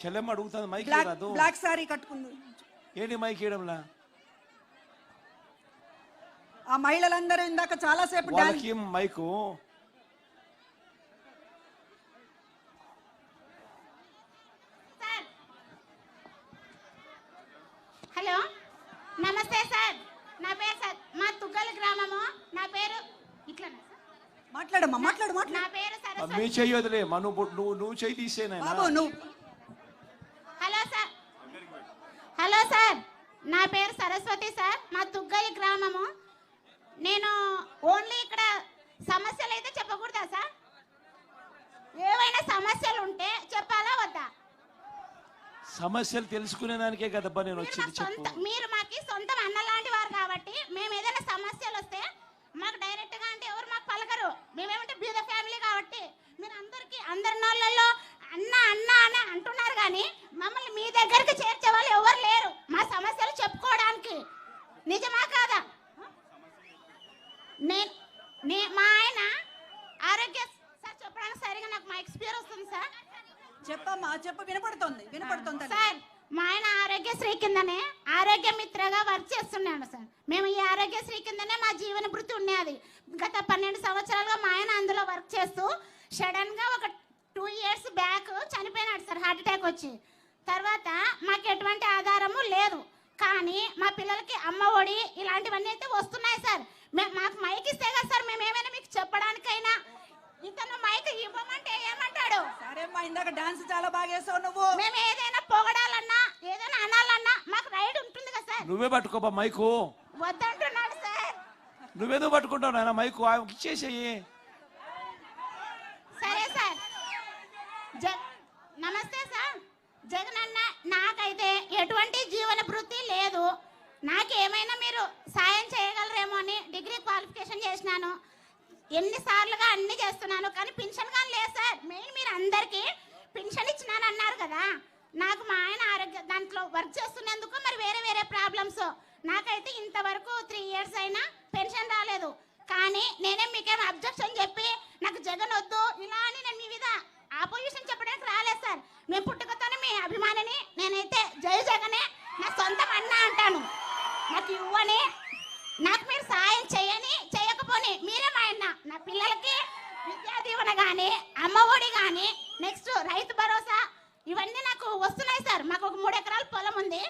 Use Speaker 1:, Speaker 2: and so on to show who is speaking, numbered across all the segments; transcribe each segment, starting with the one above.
Speaker 1: చెల్లెమ్మ అడుగుతుంది mic
Speaker 2: black
Speaker 1: రాదు
Speaker 2: black sari కట్టుకుంది.
Speaker 1: ఏంటి మైక్ ఇవ్వడంలా?
Speaker 2: ఆ మహిళలందరూ ఇందాక చాలా సేపు డాన్స్
Speaker 1: వాళ్ళకి మైకు.
Speaker 3: సార్. హలో నమస్తే సార్. నా పేరు సార్. మా తుగ్గల గ్రామము. నా పేరు ఇట్లానా సార్?
Speaker 2: మాట్లాడమ్మా మాట్లాడు
Speaker 3: నా
Speaker 2: మాట్లాడు
Speaker 3: పేరు
Speaker 1: మీ
Speaker 3: సరస్వతి.
Speaker 1: చెయ్యి వదిలే మా నువ్వు నువ్వు నువ్వు చెయ్యి
Speaker 2: బాబు నువ్వు
Speaker 3: హలో సార్ హలో సార్ నా పేరు సరస్వతి సార్ మా తుగ్గలి గ్రామము. నేను ఓన్లీ ఇక్కడ సమస్యలు అయితే చెప్పకూడదా సార్? ఏవైనా సమస్యలు ఉంటే చెప్పాలా వద్దా?
Speaker 1: సమస్యలు తెలుసుకునే దానికే కదబ్బా నేను వచ్చింది చెప్పు.
Speaker 3: మీరు మాకి సొంతం అన్న లాంటి వారు కాబట్టి మేము ఏదైనా సమస్యలు వస్తే మాకు డైరెక్ట్గా అంటే ఎవరు మాకు పలకరు మేమేమంటే బీద ఫ్యామిలీ కాబట్టి మీరు అందరికి అందరి నోళ్ళల్లో అన్న అన్న అని అంటున్నారు కానీ మమ్మల్ని మీ దగ్గరికి చేర్చే వాళ్ళు ఎవరు లేరు మా సమస్యలు చెప్పుకోవడానికి నిజమా కాదా? నేను నే మా ఆయన ఆరోగ్య సార్ చెప్పడానికి సరిగా నాకు మా ఎక్స్పీరియన్స్ వస్తుంది సార్.
Speaker 2: చెప్పమ్మా చెప్పు వినపడుతోంది వినపడుతోంది.
Speaker 3: సార్ మా ఆయన ఆరోగ్యశ్రీ కిందనే ఆరోగ్య మిత్రగా వర్క్ చేస్తున్నాను సార్. మేము ఈ ఆరోగ్యశ్రీ కిందనే మా జీవన భృతి ఉన్నది గత పన్నెండు సంవత్సరాలుగా మా ఆయన అందులో వర్క్ చేస్తూ సడన్గా ఒక టూ ఇయర్స్ బ్యాక్ చనిపోయినాడు సార్ హార్ట్ అటాక్ వచ్చి. తర్వాత మాకు ఎటువంటి ఆధారము లేదు. కానీ మా పిల్లలకి అమ్మ ఒడి ఇలాంటివన్నీ అయితే వస్తున్నాయి సార్. మాకు మైక్ ఇస్తే కదా సార్ మేము ఏమైనా మీకు చెప్పడానికైనా. ఇతను మైక్ ఇవ్వమంటే ఏమంటాడు?
Speaker 2: సరేమ్మా ఇందాక డాన్స్ చాలా బాగా వేసావు నువ్వు.
Speaker 3: మేము ఏదైనా పొగడాలన్నా ఏదైనా అనాలన్నా మాకు రైడ్ ఉంటుంది కదా సార్.
Speaker 1: నువ్వే పట్టుకోబా మైకు.
Speaker 3: వద్దంటున్నాడు సార్.
Speaker 1: నువ్వేదో పట్టుకుంటావు నాయన మైకు? ఆమెకి ఇచ్చేసేయి.
Speaker 3: సరే సార్. జ నమస్తే సార్. జగన్ అన్న నాకైతే ఎటువంటి జీవన ఏమైనా మీరు సాయం చేయగలరేమో అని డిగ్రీ క్వాలిఫికేషన్ చేసినాను. ఎన్నిసార్లుగా అన్ని చేస్తున్నాను కానీ పెన్షన్ కానీ లేదు సార్. మెయిన్ మీరు అందరికీ పెన్షన్ ఇచ్చినాను అన్నారు కదా. నాకు మా ఆయన ఆరోగ్య దాంట్లో వర్క్ చేస్తున్నందుకు మరి వేరే వేరే ప్రాబ్లమ్స్ నాకైతే ఇంతవరకు త్రీ ఇయర్స్ అయినా పెన్షన్ రాలేదు. కానీ నేనే మీకేం అబ్జెక్షన్ చెప్పి నాకు జగన్ వద్దు ఇలా అని నేను మీ మీద ఆపోజిషన్ చెప్పడానికి రాలేదు సార్. మేము పుట్టుకతోనే మీ అభిమానిని నేనైతే జై జగనే నా సొంతం అన్న అంట నాకు ఇవ్వని నాకు మీరు సాయం చేయని చేయకపోని మీరే మా ఆయన. నా పిల్లలకి విద్యా దీవెన కానీ అమ్మ ఒడి కానీ నెక్స్ట్ రైతు భరోసా ఇవన్నీ నాకు వస్తున్నాయి సార్. మాకు ఒక మూడు ఎకరాల పొలం ఉంది.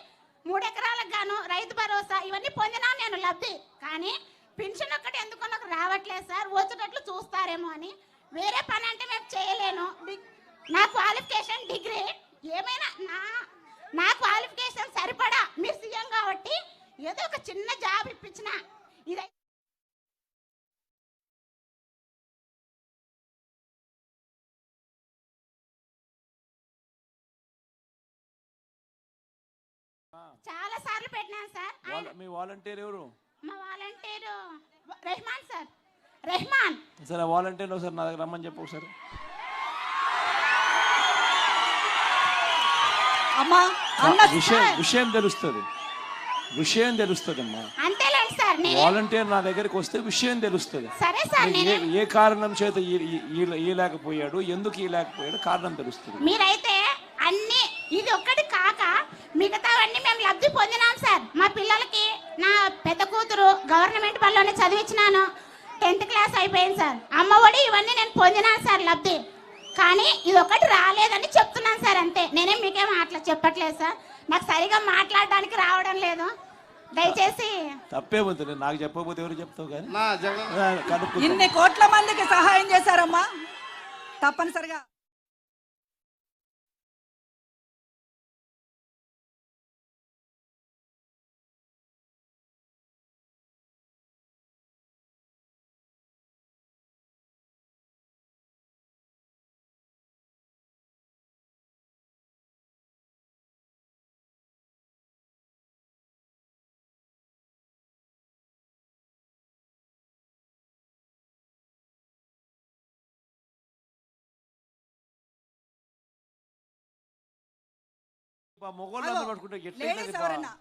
Speaker 3: మూడు ఎకరాలకు గాను రైతు భరోసా ఇవన్నీ పొందినా నేను లబ్ధి. కానీ పెన్షన్ ఒక్కటి ఎందుకో నాకు రావట్లేదు సార్. వచ్చేటట్లు చూస్తారేమో అని. వేరే పని అంటే మేము చేయలేను. నా క్వాలిఫికేషన్ డిగ్రీ. ఏమైనా నా నా చాలా సార్లు పెట్టినాను సార్.
Speaker 1: మీ వాలంటీర్ ఎవరు?
Speaker 3: మా వాలంటీరు రెహమాన్ సార్. రెహమాన్.
Speaker 1: సరే వాలంటీర్ ఒకసారి నా దగ్గర రమ్మని చెప్పు ఒకసారి.
Speaker 2: అమ్మా అన్న
Speaker 1: విషయం విషయం తెలుస్తుంది. విషయం తెలుస్తుంది అమ్మా
Speaker 3: సార్
Speaker 1: వాలంటీర్ నా దగ్గరికి వస్తే విషయం తెలుస్తుంది.
Speaker 3: సరే సార్
Speaker 1: ఏ
Speaker 3: నేను
Speaker 1: ఏ కారణం చేత ఈ- ఈ- ఈ- ఈలేకపోయాడు ఎందుకు ఈలేకపోయాడు కారణం తెలుస్తుంది.
Speaker 3: మీరైతే అన్ని ఇది ఒక్కటి కాక మిగతావన్నీ మేము లబ్ధి పొందినాం సార్. మా పిల్లలకి నా పెద్ద కూతురు గవర్నమెంట్ బడిలోనే చదివించినాను. టెన్త్ క్లాస్ అయిపోయింది సార్. అమ్మ ఒడి ఇవన్నీ నేను పొందినాను సార్ లబ్ధి. కానీ ఇది ఒకటి రాలేదని చెప్తున్నాను సార్ అంతే. నేనేం మీకేం అట్లా చెప్పట్లేదు సార్. నాకు సరిగా మాట్లాడడానికి రావడం లేదు. దయచేసి
Speaker 1: తప్పే ఉంది. నాకు చెప్పకపోతే ఎవరు చెప్తావు కానీ.
Speaker 2: ఇన్ని కోట్ల మందికి సహాయం చేశారమ్మా. తప్పనిసరిగా.
Speaker 1: పట్టుకుంటే
Speaker 2: లేడీస్? ఎవరన్నా?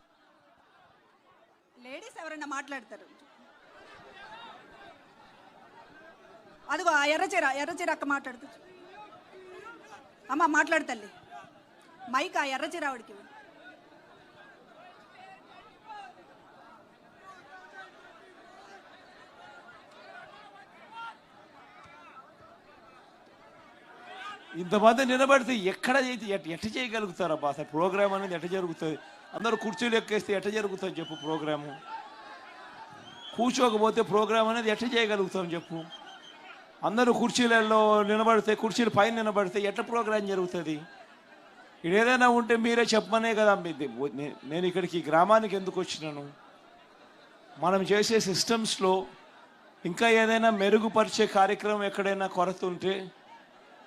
Speaker 2: లేడీస్ ఎవరన్నా మాట్లాడతారు? అదిగో ఆ ఎర్రచీర ఎర్రచీర అక్క మాట్లాడుతూ అమ్మ మాట్లాడు తల్లి. మైక్ ఆ ఎర్ర చిరావుడికి
Speaker 1: ఇంతమంది నిలబడితే ఎక్కడ చేసి ఎట్ ఎట్ట చేయగలుగుతారబ్బా అసలు ప్రోగ్రామ్ అనేది ఎట్ట జరుగుతుంది? అందరూ కుర్చీలు ఎక్కేస్తే ఎట్ట జరుగుతుంది చెప్పు ప్రోగ్రాము? కూర్చోకపోతే ప్రోగ్రామ్ అనేది ఎట్ట చేయగలుగుతాం చెప్పు? అందరూ కుర్చీలలో నిలబడితే కుర్చీలు పైన నిలబడితే ఎట్ట ప్రోగ్రాం జరుగుతుంది? ఇక్కడ ఏదైనా ఉంటే మీరే చెప్పమనే కదా నేను ఇక్కడికి ఈ గ్రామానికి ఎందుకు వచ్చినాను? మనం చేసే సిస్టమ్స్లో ఇంకా ఏదైనా మెరుగుపరిచే కార్యక్రమం ఎక్కడైనా కొరత ఉంటే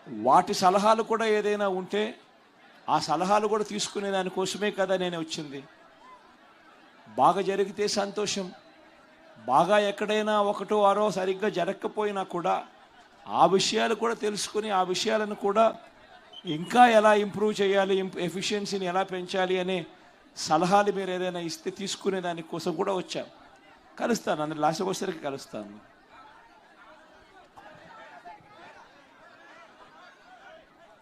Speaker 1: వాటి సలహాలు కూడా ఏదైనా ఉంటే ఆ సలహాలు కూడా తీసుకునే దానికోసమే కదా నేను వచ్చింది. బాగా జరిగితే సంతోషం. బాగా ఎక్కడైనా ఒకటో ఆరో సరిగ్గా జరగకపోయినా కూడా ఆ విషయాలు కూడా తెలుసుకుని ఆ విషయాలను కూడా ఇంకా ఎలా ఇంప్రూవ్ చేయాలి ఎఫిషియన్సీని ఎలా పెంచాలి అనే సలహాలు మీరు ఏదైనా ఇస్తే తీసుకునే దానికోసం కూడా వచ్చాం. కలుస్తాను అందరు లాస్ట్ వచ్చేసరికి కలుస్తాను.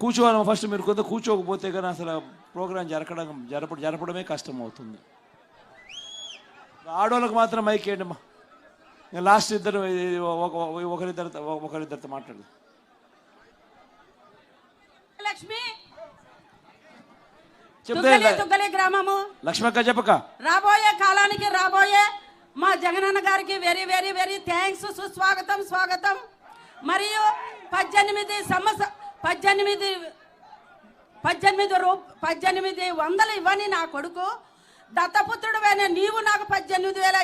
Speaker 1: కూర్చోవాలి ఫస్ట్ మీరు కొంత కూర్చోకపోతే కానీ అసలు ప్రోగ్రాం జరగడం జరప జరపడమే కష్టం అవుతుంది ఆడవాళ్ళకి మాత్రం మైక్ వేయండి నేను లాస్ట్ ఇద్దరు ఒక- ఒక- ఒకరిద్దరితో ఒకరిద్దరితో మాట్లాడు
Speaker 4: లక్ష్మి
Speaker 1: చెప్తే
Speaker 4: తుగ్గలి తుగ్గలి గ్రామము.
Speaker 1: లక్ష్మక్క చెప్పక.
Speaker 4: రాబోయే కాలానికి రాబోయే మా జగనన్న గారికి వెరీ వెరీ వెరీ థ్యాంక్స్ సుస్వాగతం స్వాగతం. మరియు పద్దెనిమిది సంవత్సర పద్దెనిమిది పద్దెనిమిది రూ పద్దెనిమిది వందలు ఇవ్వని నా కొడుకు దత్తపుత్రుడు నీవు నాకు పద్దెనిమిది వేల